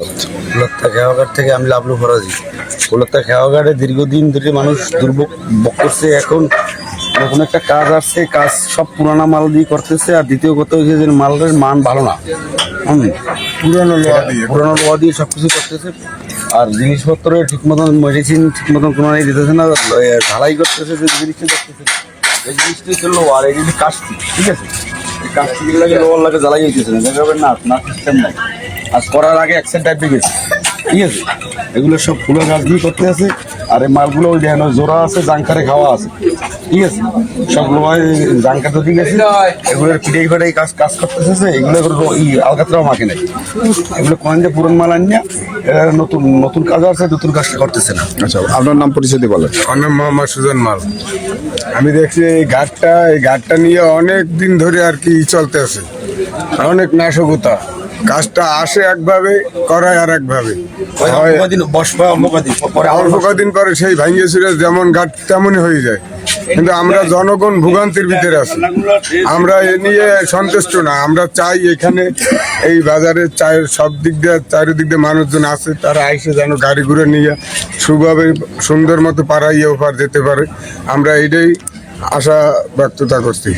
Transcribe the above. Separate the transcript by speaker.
Speaker 1: কুলত্তা খেয়াঘাট থেকে আমি লাভলু ফরাজি। কুলত্তা খেয়াঘাটে দীর্ঘদিন ধরে মানুষ দুর্ভোগ ভোগ করছে। এখন নতুন একটা কাজ আসছে কাজ সব পুরানা মাল দিয়ে করতেছে আর দ্বিতীয় কথা হচ্ছে যে মালের মান ভালো না।
Speaker 2: পুরনো লোহা দিয়ে।
Speaker 1: পুরানো লোহা দিয়ে সব কিছু করতেছে। আর জিনিসপত্র ঠিক মতন মেডিসিন ঠিক মতন কোনো দিতেছে না ঢালাই করতেছে যে জিনিসটা দেখতেছে। এই জিনিসটা লোহা আর এই জিনিস কাস্টি ঠিক আছে? এই কাস্টির লাগে লোহার লাগে জ্বালাই হইতেছে না দেখাবেন না না সিস্টেম নাই। আজ করার আগে অ্যাক্সিডেন্ট টাইপে গেছে ঠিক আছে? এগুলো সব ফুলের গাছ দিয়ে করতে আছে আর এই মালগুলো ওই দেখেন জোড়া আছে জাঙ্কারে খাওয়া আছে। ঠিক আছে? সব লোহায় জাঙ্কা তো ঠিক আছে এগুলোর পিঠে ফেটে কাজ কাজ করতেছে যে এগুলো এগুলো ই আলকাতরাও মাকে নাই। এগুলো কোন যে পুরন মাল আনিয়া এরা নতুন নতুন কাজ আছে নতুন কাজটা করতেছে না।
Speaker 3: আচ্ছা আপনার নাম পরিচয় দিয়ে বলেন।
Speaker 2: আমার নাম মোহাম্মদ সুজন মাল। আমি দেখছি এই ঘাটটা এই ঘাটটা নিয়ে অনেক দিন ধরে আর কি চলতে আছে। অনেক নাশকতা। কাজটা আসে একভাবে করায় আর একভাবে।
Speaker 1: অল্প
Speaker 2: কদিন পরে সেই চুরে যেমন ঘাট তেমনই হয়ে যায়। কিন্তু আমরা জনগণ ভোগান্তির ভিতরে আছি। আমরা এ নিয়ে সন্তুষ্ট না। আমরা চাই এখানে এই বাজারে চায়ের সব দিক দিয়ে চারিদিক দিয়ে মানুষজন আছে তারা আইসে যেন গাড়ি ঘুরে নিয়ে সুভাবে সুন্দর মতো পাড়াইয়ে ওপার যেতে পারে। আমরা এটাই আশা ব্যক্ততা করছি।